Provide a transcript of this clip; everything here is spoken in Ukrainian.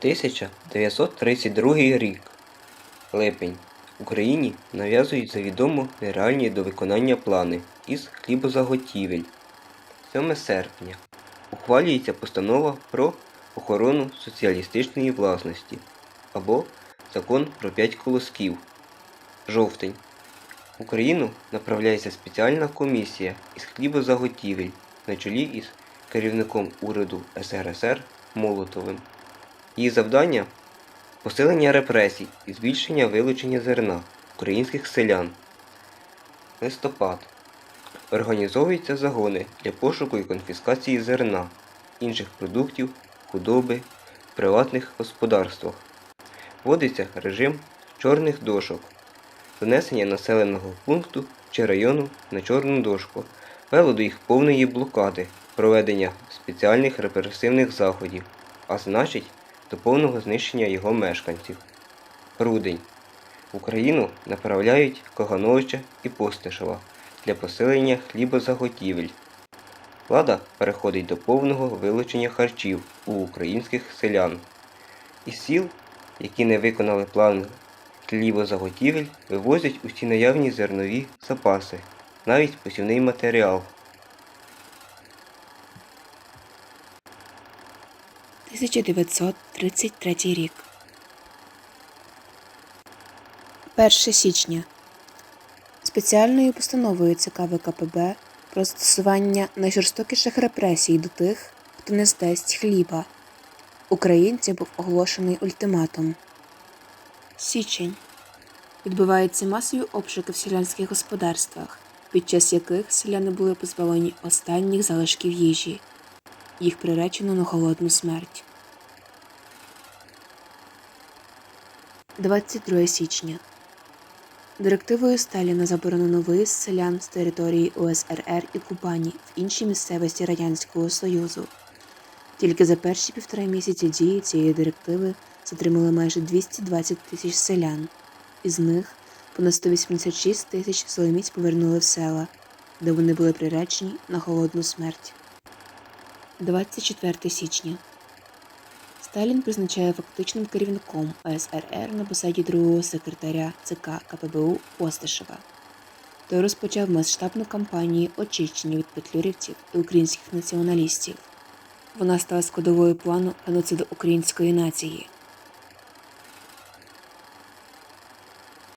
1932 рік. Липень. Україні нав'язують завідомо нереальні до виконання плани із хлібозаготівель. 7 серпня. Ухвалюється постанова про охорону соціалістичної власності або Закон про п'ять колосків. Жовтень. В Україну направляється спеціальна комісія із хлібозаготівель на чолі із керівником уряду СРСР Молотовим. Її завдання посилення репресій і збільшення вилучення зерна українських селян. Листопад. Організовуються загони для пошуку і конфіскації зерна, інших продуктів, худоби в приватних господарствах. Вводиться режим чорних дошок, занесення населеного пункту чи району на чорну дошку, вело до їх повної блокади, проведення спеціальних репресивних заходів, а значить до повного знищення його мешканців. Грудень. В Україну направляють Кагановича і Постишева для посилення хлібозаготівель. Влада переходить до повного вилучення харчів у українських селян. Із сіл, які не виконали план хлібозаготівель, вивозять усі наявні зернові запаси, навіть посівний матеріал. 1933 рік. 1 січня. Спеціальною постановою ЦК ВКПБ про застосування найжорстокіших репресій до тих, хто не здасть хліба. Українцям був оголошений ультиматум. Січень. Відбуваються масові обшуки в селянських господарствах, під час яких селяни були позбавлені останніх залишків їжі. Їх приречено на голодну смерть. 22 січня. Директивою Сталіна заборонено виїзд селян з території УСРР і Кубані в інші місцевості Радянського Союзу. Тільки за перші півтора місяці дії цієї директиви затримали майже 220 тисяч селян. Із них понад 186 тисяч соломіць повернули в села, де вони були приречені на голодну смерть. 24 січня. Сталін призначає фактичним керівником СРР на посаді другого секретаря ЦК КПБУ Остишева. Той розпочав масштабну кампанію очищення від петлюрівців і українських націоналістів. Вона стала складовою плану геноциду української нації.